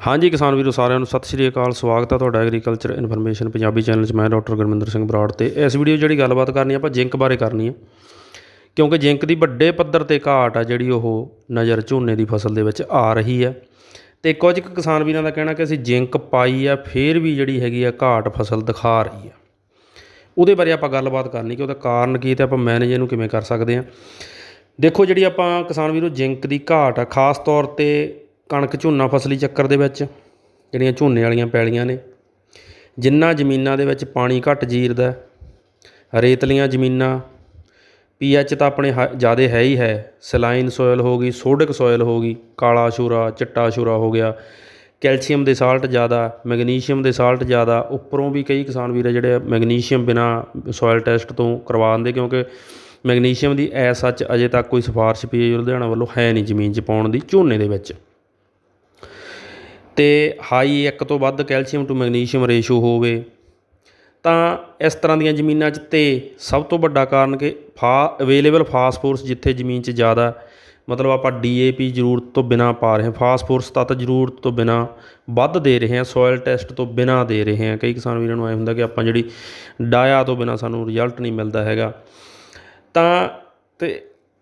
ਹਾਂਜੀ ਕਿਸਾਨ ਵੀਰੋ, ਸਾਰਿਆਂ ਨੂੰ ਸਤਿ ਸ਼੍ਰੀ ਅਕਾਲ, ਸਵਾਗਤ ਹੈ ਤੁਹਾਡਾ ਐਗਰੀਕਲਚਰ ਇਨਫੋਰਮੇਸ਼ਨ ਪੰਜਾਬੀ ਚੈਨਲ 'ਚ। ਮੈਂ ਡਾਕਟਰ ਗੁਰਮਿੰਦਰ ਸਿੰਘ ਬਰਾੜ ਤੇ ਇਸ ਵੀਡੀਓ 'ਚ ਜਿਹੜੀ ਗੱਲਬਾਤ ਕਰਨੀ ਆ, ਆਪਾਂ ਜਿੰਕ ਬਾਰੇ ਕਰਨੀ ਹੈ ਕਿਉਂਕਿ ਜਿੰਕ ਦੀ ਵੱਡੇ ਪੱਧਰ ਤੇ ਘਾਟ ਆ ਜਿਹੜੀ ਉਹ ਨਜ਼ਰ ਝੋਨੇ ਦੀ ਫਸਲ ਦੇ ਵਿੱਚ ਆ ਰਹੀ ਹੈ ਤੇ ਕੁਝ ਕੁ ਕਿਸਾਨ ਵੀਰਾਂ ਦਾ ਕਹਿਣਾ ਕਿ ਅਸੀਂ ਜਿੰਕ ਪਾਈ ਆ, ਫੇਰ ਵੀ ਜਿਹੜੀ ਹੈਗੀ ਆ ਘਾਟ ਫਸਲ ਦਿਖਾ ਰਹੀ ਆ। ਉਹਦੇ ਬਾਰੇ ਆਪਾਂ ਗੱਲਬਾਤ ਕਰਨੀ ਕਿ ਉਹਦਾ ਕਾਰਨ ਕੀ ਤੇ ਆਪਾਂ ਮੈਨੇਜ ਇਹਨੂੰ ਕਿਵੇਂ ਕਰ ਸਕਦੇ ਆ। ਦੇਖੋ ਜਿਹੜੀ ਆਪਾਂ ਕਿਸਾਨ ਵੀਰੋ, ਜਿੰਕ ਦੀ ਘਾਟ ਆ, ਖਾਸ ਤੌਰ ਤੇ ਕਣਕ ਝੋਨਾ ਫਸਲੀ ਚੱਕਰ ਦੇ ਵਿੱਚ, ਜਿਹੜੀਆਂ ਝੋਨੇ ਵਾਲੀਆਂ ਪੈਲੀਆਂ ਨੇ, ਜਿੰਨਾ ਜ਼ਮੀਨਾਂ ਦੇ ਵਿੱਚ ਪਾਣੀ ਘੱਟ ਜੀਰਦਾ ਰੇਤਲੀਆਂ ਜ਼ਮੀਨਾਂ ਪੀਐਚ ਤਾਂ ਆਪਣੇ ਜ਼ਿਆਦਾ ਹੈ ਹੀ ਹੈ, ਸਲਾਈਨ ਸੋਇਲ ਹੋ ਗਈ, ਸੋਡਿਕ ਸੋਇਲ ਹੋ ਗਈ, ਕਾਲਾ ਸ਼ੂਰਾ ਚਿੱਟਾ ਸ਼ੂਰਾ ਹੋ ਗਿਆ, ਕੈਲਸ਼ੀਅਮ ਦੇ ਸਾਲਟ ਜ਼ਿਆਦਾ, ਮੈਗਨੀਸ਼ੀਅਮ ਦੇ ਸਾਲਟ ਜ਼ਿਆਦਾ, ਉੱਪਰੋਂ ਵੀ ਕਈ ਕਿਸਾਨ ਵੀਰ ਜਿਹੜੇ ਮੈਗਨੀਸ਼ੀਅਮ ਬਿਨਾ ਸੋਇਲ ਟੈਸਟ ਤੋਂ ਕਰਵਾਉਂਦੇ ਕਿਉਂਕਿ ਮੈਗਨੀਸ਼ੀਅਮ ਦੀ ਐਸ ਸੱਚ ਅਜੇ ਤੱਕ ਕੋਈ ਸਿਫਾਰਿਸ਼ ਪੀਏ ਲੁਧਿਆਣਾ ਵੱਲੋਂ ਹੈ ਨਹੀਂ ਜ਼ਮੀਨ 'ਚ ਪਾਉਣ ਦੀ ਝੋਨੇ ਦੇ ਵਿੱਚ। ਅਤੇ ਹਾਈ ਇੱਕ ਤੋਂ ਵੱਧ ਕੈਲਸ਼ੀਅਮ ਟੂ ਮੈਗਨੀਸ਼ੀਅਮ ਰੇਸ਼ੋ ਹੋਵੇ, ਤਾਂ ਇਸ ਤਰ੍ਹਾਂ ਦੀਆਂ ਜ਼ਮੀਨਾਂ 'ਚ ਤੇ ਸਭ ਤੋਂ ਵੱਡਾ ਕਾਰਨ ਕਿ ਫਾ ਅਵੇਲੇਬਲ ਫਾਸਫੋਰਸ ਜਿੱਥੇ ਜ਼ਮੀਨ 'ਚ ਜ਼ਿਆਦਾ, ਮਤਲਬ ਆਪਾਂ ਡੀਏਪੀ ਜ਼ਰੂਰਤ ਤੋਂ ਬਿਨਾ ਪਾ ਰਹੇ ਹਾਂ ਫਾਸਫੋਰਸ ਤੱਤ ਜ਼ਰੂਰਤ ਤੋਂ ਬਿਨਾ ਵੱਧ ਦੇ ਰਹੇ ਹਾਂ ਸੋਇਲ ਟੈਸਟ ਤੋਂ ਬਿਨਾ ਦੇ ਰਹੇ ਹਾਂ। ਕਈ ਕਿਸਾਨ ਵੀਰਾਂ ਨੂੰ ਐ ਹੁੰਦਾ ਕਿ ਆਪਾਂ ਜਿਹੜੀ ਡਾਇਆ ਤੋਂ ਬਿਨਾ ਸਾਨੂੰ ਰਿਜ਼ਲਟ ਨਹੀਂ ਮਿਲਦਾ ਹੈਗਾ। ਤਾਂ ਤੇ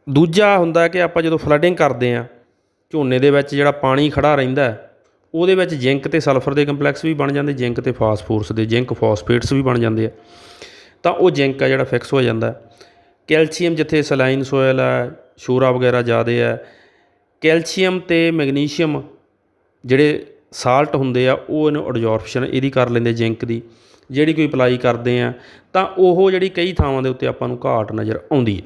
ਦੂਜਾ ਹੁੰਦਾ ਕਿ ਆਪਾਂ ਜਦੋਂ ਫਲੱਡਿੰਗ ਕਰਦੇ ਆ ਝੋਨੇ ਦੇ ਵਿੱਚ ਜਿਹੜਾ ਪਾਣੀ ਖੜਾ ਰਹਿੰਦਾ ਉਹਦੇ ਵਿੱਚ ਜ਼ਿੰਕ ਤੇ ਸਲਫਰ ਦੇ ਕੰਪਲੈਕਸ ਵੀ ਬਣ ਜਾਂਦੇ, ਜ਼ਿੰਕ ਤੇ ਫਾਸਫੋਰਸ ਦੇ, ਜ਼ਿੰਕ ਫਾਸਫੇਟਸ ਵੀ ਬਣ ਜਾਂਦੇ ਆ। ਤਾਂ ਉਹ ਜ਼ਿੰਕ ਆ ਜਿਹੜਾ ਫਿਕਸ ਹੋ ਜਾਂਦਾ। ਕੈਲਸ਼ੀਅਮ ਜਿੱਥੇ ਸਲਾਈਨ ਸੋਇਲ ਹੈ ਸ਼ੂਰਾ ਵਗੈਰਾ ਜ਼ਿਆਦੇ ਹੈ ਕੈਲਸ਼ੀਅਮ ਤੇ ਮੈਗਨੀਸ਼ੀਅਮ ਜਿਹੜੇ ਸਾਲਟ ਹੁੰਦੇ ਆ, ਉਹ ਇਹਨੂੰ ਅਬਜ਼ੌਰਪਸ਼ਨ ਇਹਦੀ ਕਰ ਲੈਂਦੇ ਜ਼ਿੰਕ ਦੀ। ਜਿਹੜੀ ਕੋਈ ਅਪਲਾਈ ਕਰਦੇ ਆ, ਤਾਂ ਉਹ ਜਿਹੜੀ ਕਈ ਥਾਵਾਂ ਦੇ ਉੱਤੇ ਆਪਾਂ ਨੂੰ ਘਾਟ ਨਜ਼ਰ ਆਉਂਦੀ ਹੈ।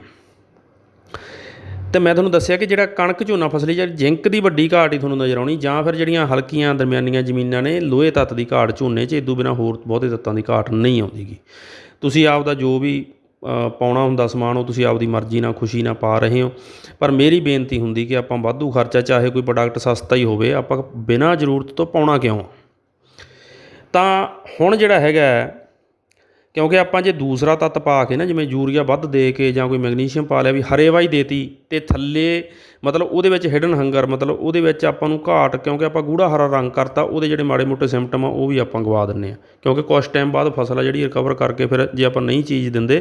ਤੇ ਮੈਂ ਤੁਹਾਨੂੰ ਦੱਸਿਆ ਕਿ ਜਿਹੜਾ ਕਣਕ ਝੋਨਾ ਫਸਲੀ ਜਿਹੜੀ ਜਿੰਕ ਦੀ ਵੱਡੀ ਘਾਟ ਹੀ ਤੁਹਾਨੂੰ ਨਜ਼ਰ ਆਉਣੀ, ਜਾਂ ਫਿਰ ਜਿਹੜੀਆਂ ਹਲਕੀਆਂ ਦਰਮਿਆਨੀਆਂ ਜ਼ਮੀਨਾਂ ਨੇ, ਲੋਹੇ ਤੱਤ ਦੀ ਘਾਟ ਝੋਨੇ 'ਚ ਇਦੋਂ ਬਿਨਾ ਹੋਰ ਬਹੁਤੇ ਤੱਤਾਂ ਦੀ ਘਾਟ ਨਹੀਂ ਆਉਂਦੀਗੀ। ਤੁਸੀਂ ਆਪ ਦਾ ਜੋ ਵੀ ਪਾਉਣਾ ਹੁੰਦਾ ਸਮਾਨ, ਉਹ ਤੁਸੀਂ ਆਪਦੀ ਮਰਜ਼ੀ ਨਾਲ, ਖੁਸ਼ੀ ਨਾਲ ਪਾ ਰਹੇ ਹੋ। ਪਰ ਮੇਰੀ ਬੇਨਤੀ ਹੁੰਦੀ ਕਿ ਆਪਾਂ ਵਾਧੂ ਖਰਚਾ, ਚਾਹੇ ਕੋਈ ਪ੍ਰੋਡਕਟ ਸਸਤਾ ਹੀ ਹੋਵੇ, ਆਪਾਂ ਬਿਨਾਂ ਜ਼ਰੂਰਤ ਤੋਂ ਪਾਉਣਾ ਕਿਉਂ ਤਾਂ ਹੁਣ ਜਿਹੜਾ ਹੈਗਾ ਕਿਉਂਕਿ ਆਪਾਂ ਜੇ ਦੂਸਰਾ ਤੱਤ ਪਾ ਕੇ ਨਾ, ਜਿਵੇਂ ਯੂਰੀਆ ਵੱਧ ਦੇ ਕੇ ਜਾਂ ਕੋਈ ਮੈਗਨੀਸ਼ੀਅਮ ਪਾ ਲਿਆ ਵੀ ਹਰੇ ਵਾਈ ਦੇਤੀ ਤੇ ਥੱਲੇ ਮਤਲਬ ਉਹਦੇ ਵਿੱਚ ਹਿਡਨ ਹੰਗਰ ਮਤਲਬ ਉਹਦੇ ਵਿੱਚ ਆਪਾਂ ਨੂੰ ਘਾਟ, ਕਿਉਂਕਿ ਆਪਾਂ ਗੂੜਾ ਹਰਾ ਰੰਗ ਕਰਤਾ, ਉਹਦੇ ਜਿਹੜੇ ਮਾੜੇ ਮੋਟੇ ਸਿੰਪਟਮ ਆ, ਉਹ ਵੀ ਆਪਾਂ ਗਵਾ ਦਿੰਨੇ ਆ। ਕਿਉਂਕਿ ਕੁਝ ਟਾਈਮ ਬਾਅਦ ਫਸਲ ਆ ਜਿਹੜੀ ਰਿਕਵਰ ਕਰਕੇ ਫਿਰ ਜੇ ਆਪਾਂ ਨਹੀਂ ਚੀਜ਼ ਦਿੰਦੇ,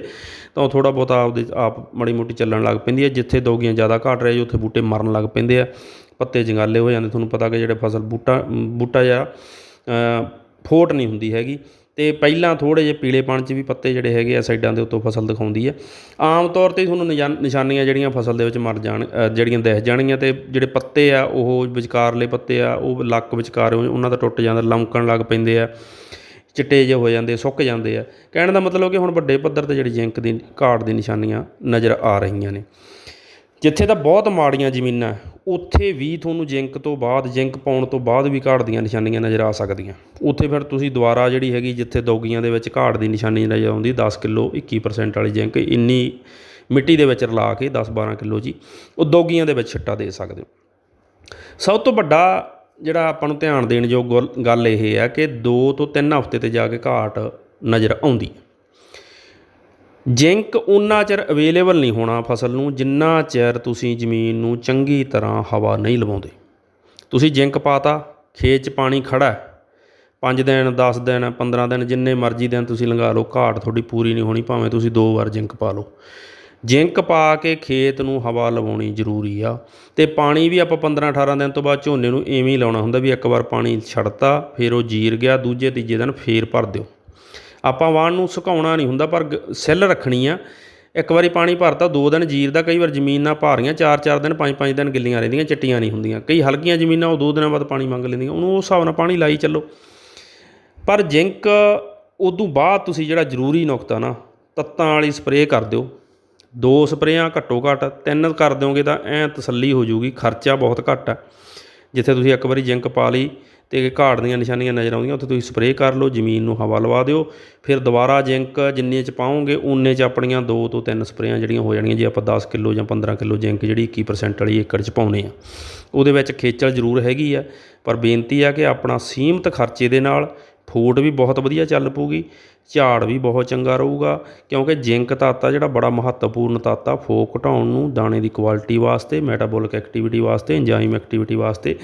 ਤਾਂ ਉਹ ਥੋੜਾ ਬਹੁਤਾ ਆਪਦੇ ਆਪ ਮਾੜੀ ਮੋਟੀ ਚੱਲਣ ਲੱਗ ਪੈਂਦੀ ਹੈ ਜਿੱਥੇ ਦੋਗੀਆਂ ਜ਼ਿਆਦਾ ਘਾਟ ਰਹੇ ਉੱਥੇ ਬੂਟੇ ਮਰਨ ਲੱਗ ਪੈਂਦੇ ਆ। ਪੱਤੇ ਜੰਗਾਲੇ ਹੋ ਜਾਂਦੇ, ਤੁਹਾਨੂੰ ਪਤਾ ਕਿ ਜਿਹੜੇ ਫਸਲ ਬੂਟਾ ਬੂਟਾ ਜਿਹਾ ਫੋਟ ਨਹੀਂ ਹੁੰਦੀ ਹੈਗੀ। ਅਤੇ ਪਹਿਲਾਂ ਥੋੜ੍ਹੇ ਜਿਹੇ ਪੀਲੇਪਣ 'ਚ ਵੀ ਪੱਤੇ ਜਿਹੜੇ ਹੈਗੇ ਆ ਸਾਈਡਾਂ ਦੇ ਉੱਤੋਂ ਫਸਲ ਦਿਖਾਉਂਦੀ ਹੈ ਆਮ ਤੌਰ ਤੇ ਤੁਹਾਨੂੰ ਨਿਜਾ, ਨਿਸ਼ਾਨੀਆਂ ਜਿਹੜੀਆਂ ਫਸਲ ਦੇ ਵਿੱਚ ਮਰ ਜਾਣ ਜਿਹੜੀਆਂ ਦਿਖ ਜਾਣਗੀਆਂ ਅਤੇ ਜਿਹੜੇ ਪੱਤੇ ਆ, ਉਹ ਵਿਚਕਾਰਲੇ ਪੱਤੇ ਆ, ਉਹ ਲੱਕ ਵਿਚਕਾਰ ਉਹਨਾਂ ਦਾ ਟੁੱਟ ਜਾਂਦਾ, ਲਮਕਣ ਲੱਗ ਪੈਂਦੇ ਆ, ਚਿੱਟੇ ਜਿਹੇ ਹੋ ਜਾਂਦੇ, ਸੁੱਕ ਜਾਂਦੇ ਆ। ਕਹਿਣ ਦਾ ਮਤਲਬ ਕਿ ਹੁਣ ਵੱਡੇ ਪੱਧਰ ਤੇ ਜਿਹੜੀ ਜਿੰਕ ਦੀ, ਘਾਟ ਦੀ ਨਿਸ਼ਾਨੀਆਂ ਨਜ਼ਰ ਆ ਰਹੀਆਂ ਨੇ। ਜਿੱਥੇ ਤਾਂ ਬਹੁਤ ਮਾੜੀਆਂ ਜ਼ਮੀਨਾਂ ਉੱਥੇ ਵੀ ਤੁਹਾਨੂੰ ਜਿੰਕ ਤੋਂ ਬਾਅਦ, ਜਿੰਕ ਪਾਉਣ ਤੋਂ ਬਾਅਦ ਵੀ ਘਾਟ ਦੀਆਂ ਨਿਸ਼ਾਨੀਆਂ ਨਜ਼ਰ ਆ ਸਕਦੀਆਂ। ਉੱਥੇ ਫਿਰ ਤੁਸੀਂ ਦੁਬਾਰਾ ਜਿਹੜੀ ਹੈਗੀ, ਜਿੱਥੇ ਦੋਗੀਆਂ ਦੇ ਵਿੱਚ ਘਾਟ ਦੀ ਨਿਸ਼ਾਨੀ ਨਜ਼ਰ ਆਉਂਦੀ 10 ਕਿਲੋ 21% ਵਾਲੀ ਜਿੰਕ, ਇੰਨੀ ਮਿੱਟੀ ਦੇ ਵਿੱਚ ਰਲਾ ਕੇ 10-12 ਕਿਲੋ ਜੀ, ਉਹ ਦੌਗੀਆਂ ਦੇ ਵਿੱਚ ਛਿੱਟਾ ਦੇ ਸਕਦੇ ਹੋ। ਸਭ ਤੋਂ ਵੱਡਾ ਜਿਹੜਾ ਆਪਾਂ ਨੂੰ ਧਿਆਨ ਦੇਣ ਯੋਗ ਗੱਲ- ਗੱਲ ਇਹ ਹੈ ਕਿ 2 ਤੋਂ 3 ਹਫ਼ਤੇ ਤੇ ਜਾ ਕੇ ਘਾਟ ਨਜ਼ਰ ਆਉਂਦੀ ਹੈ। ਜਿੰਕ ਉਨਾ ਚਿਰ ਅਵੇਲੇਬਲ ਨਹੀਂ ਹੋਣਾ ਫਸਲ ਨੂੰ, ਜਿੰਨਾ ਚਿਰ ਤੁਸੀਂ ਜ਼ਮੀਨ ਨੂੰ ਚੰਗੀ ਤਰ੍ਹਾਂ ਹਵਾ ਨਹੀਂ ਲਵਾਉਂਦੇ। ਤੁਸੀਂ ਜਿੰਕ ਪਾਤਾ, ਖੇਤ 'ਚ ਪਾਣੀ ਖੜਾ ਹੈ। 5 ਦਿਨ 10 ਦਿਨ 15 ਦਿਨ, ਜਿੰਨੇ ਮਰਜ਼ੀ ਦਿਨ ਤੁਸੀਂ ਲੰਘਾ ਲਓ, ਘਾਟ ਤੁਹਾਡੀ ਪੂਰੀ ਨਹੀਂ ਹੋਣੀ, ਭਾਵੇਂ ਤੁਸੀਂ ਦੋ ਵਾਰ ਜਿੰਕ ਪਾ ਲਓ। ਜਿੰਕ ਪਾ ਕੇ ਖੇਤ ਨੂੰ ਹਵਾ ਲਵਾਉਣੀ ਜ਼ਰੂਰੀ ਆ, ਤੇ ਪਾਣੀ ਵੀ ਆਪਾਂ 15 18 ਦਿਨ ਤੋਂ ਬਾਅਦ ਝੋਨੇ ਨੂੰ ਐਵੇਂ ਹੀ ਲਾਉਣਾ ਹੁੰਦਾ ਵੀ ਇੱਕ ਵਾਰ ਪਾਣੀ ਛੱਡਤਾ, ਫਿਰ ਉਹ ਜੀਰ ਗਿਆ, ਦੂਜੇ ਤੀਜੇ ਦਿਨ ਫੇਰ ਭਰ ਦਿਓ। ਆਪਾਂ ਵਾਣ ਨੂੰ ਸੁਕਾਉਣਾ ਨਹੀਂ ਹੁੰਦਾ, ਪਰ ਗ- ਸੈੱਲ ਰੱਖਣੀ ਆ। ਇੱਕ ਵਾਰੀ ਪਾਣੀ ਭਰਤਾ, ਦੋ ਦਿਨ ਜੀਰਦਾ ਕਈ ਵਾਰ ਜ਼ਮੀਨ ਨਾਲ ਭਾਰੀਆਂ ਚਾਰ ਚਾਰ ਦਿਨ, ਪੰਜ ਪੰਜ ਦਿਨ ਗਿੱਲੀਆਂ ਰਹਿੰਦੀਆਂ, ਚਿੱਟੀਆਂ ਨਹੀਂ ਹੁੰਦੀਆਂ। ਕਈ ਹਲਕੀਆਂ ਜ਼ਮੀਨਾਂ, ਉਹ ਦੋ ਦਿਨਾਂ ਬਾਅਦ ਪਾਣੀ ਮੰਗ ਲੈਂਦੀਆਂ, ਉਹਨੂੰ ਉਸ ਹਿਸਾਬ ਨਾਲ ਪਾਣੀ ਲਾਈ ਚੱਲੋ। ਪਰ ਜਿੰਕ, ਉਦੋਂ ਬਾਅਦ ਤੁਸੀਂ ਜਿਹੜਾ ਜ਼ਰੂਰੀ ਨੁਕਤਾ ਨਾ, ਤੱਤਾਂ ਵਾਲੀ ਸਪਰੇਅ ਕਰ ਦਿਓ। ਦੋ ਸਪਰੇਆਂ ਘੱਟੋ ਘੱਟ, ਤਿੰਨ ਕਰ ਦਿਓਗੇ ਤਾਂ ਐ ਤਸੱਲੀ ਹੋ ਜਾਊਗੀ, ਖਰਚਾ ਬਹੁਤ ਘੱਟ ਆ। ਜਿੱਥੇ ਤੁਸੀਂ ਇੱਕ ਵਾਰੀ ਜਿੰਕ ਪਾ ਲਈ ਅਤੇ ਘਾੜ ਦੀਆਂ ਨਿਸ਼ਾਨੀਆਂ ਨਜ਼ਰ ਆਉਂਦੀਆਂ, ਉੱਥੇ ਤੁਸੀਂ ਸਪਰੇਅ ਕਰ ਲਓ, ਜ਼ਮੀਨ ਨੂੰ ਹਵਾ ਲਵਾ ਦਿਓ, ਫਿਰ ਦੁਬਾਰਾ ਜਿੰਕ ਜਿੰਨੇ ਚ ਪਾਓਗੇ ਉਨੇ ਚ ਆਪਣੀਆਂ ਦੋ ਤੋਂ ਤਿੰਨ ਸਪਰੇਆਂ ਜਿਹੜੀਆਂ ਹੋ ਜਾਣੀਆਂ ਜੇ ਆਪਾਂ 10 ਕਿਲੋ ਜਾਂ 15 ਕਿਲੋ ਜਿੰਕ ਜਿਹੜੀ 21% ਵਾਲੀ ਏਕੜ ਚ ਪਾਉਨੇ ਆ। ਉਹਦੇ ਵਿੱਚ ਖੇਚਲ ਜ਼ਰੂਰ ਹੈਗੀ ਆ, ਪਰ ਬੇਨਤੀ ਆ ਕਿ ਆਪਣਾ ਸੀਮਤ ਖਰਚੇ ਦੇ ਨਾਲ ਫੂਡ ਵੀ ਬਹੁਤ ਵਧੀਆ ਚੱਲ ਪਊਗੀ, ਝਾੜ ਵੀ ਬਹੁਤ ਚੰਗਾ ਰਹੂਗਾ, ਕਿਉਂਕਿ ਜ਼ਿੰਕ ਤੱਤ ਆ ਜਿਹੜਾ ਬੜਾ ਮਹੱਤਵਪੂਰਨ ਤੱਤ ਆ ਫੋਕ ਘਟਾਉਣ ਨੂੰ, ਦਾਣੇ ਦੀ ਕੁਆਲਿਟੀ ਵਾਸਤੇ, ਮੈਟਾਬੋਲਿਕ ਐਕਟੀਵਿਟੀ ਵਾਸਤੇ, ਐਂਜ਼ਾਈਮ ਐਕਟੀਵਿਟੀ ਵਾਸਤੇ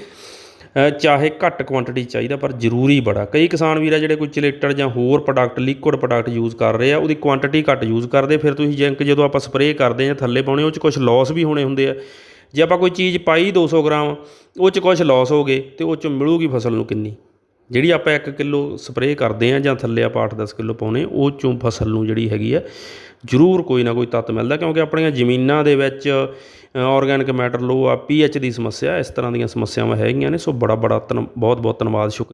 ਚਾਹੇ ਘੱਟ ਕੁਆਂਟੀਟੀ ਚਾਹੀਦਾ ਪਰ ਜ਼ਰੂਰੀ ਬੜਾ। ਕਈ ਕਿਸਾਨ ਵੀਰ ਆ ਜਿਹੜੇ ਕੋਈ ਚਿਲੇਟਰ ਜਾਂ ਹੋਰ ਪ੍ਰੋਡਕਟ ਲਿਕੁਇਡ ਪ੍ਰੋਡਕਟ ਯੂਜ਼ ਕਰ ਰਹੇ ਆ, ਉਹਦੀ ਕੁਆਂਟੀਟੀ ਘੱਟ ਯੂਜ਼ ਕਰਦੇ, ਫਿਰ ਤੁਸੀਂ ਜਿੰਕ ਜਦੋਂ ਆਪਾਂ ਸਪਰੇਅ ਕਰਦੇ ਜਾਂ ਥੱਲੇ ਪਾਉਣੇ, ਉਹ 'ਚ ਕੁਝ ਲਾਸ ਵੀ ਹੋਣੇ ਹੁੰਦੇ ਆ। ਜੇ ਆਪਾਂ ਕੋਈ ਚੀਜ਼ ਪਾਈ 200 ਗ੍ਰਾਮ, ਉਹ 'ਚ ਕੁਝ ਲਾਸ ਹੋ ਗਏ, ਤੇ ਉਹ 'ਚ ਮਿਲੂਗੀ ਫਸਲ ਨੂੰ ਕਿੰਨੀ? ਜਿਹੜੀ ਆਪਾਂ 1 ਕਿਲੋ ਸਪਰੇਅ ਕਰਦੇ ਹਾਂ ਜਾਂ ਥੱਲੇ ਆਪਾਂ 8-10 ਕਿਲੋ ਪਾਉਣੇ ਉਹ ਚੋਂ ਫਸਲ ਨੂੰ ਜਿਹੜੀ ਹੈਗੀ ਆ, ਜ਼ਰੂਰ ਕੋਈ ਨਾ ਕੋਈ ਤੱਤ ਮਿਲਦਾ ਕਿਉਂਕਿ ਆਪਣੀਆਂ ਜ਼ਮੀਨਾਂ ਦੇ ਵਿੱਚ ਆਰਗੈਨਿਕ ਮੈਟਰ ਲੋ ਆ, ਪੀਐਚ ਦੀ ਸਮੱਸਿਆ, ਇਸ ਤਰ੍ਹਾਂ ਦੀਆਂ ਸਮੱਸਿਆਵਾਂ ਹੈਗੀਆਂ ਨੇ, ਸੋ ਬੜਾ ਬੜਾ ਧੰਨ ਬਹੁਤ ਬਹੁਤ ਧੰਨਵਾਦ ਸ਼ੁਕਰ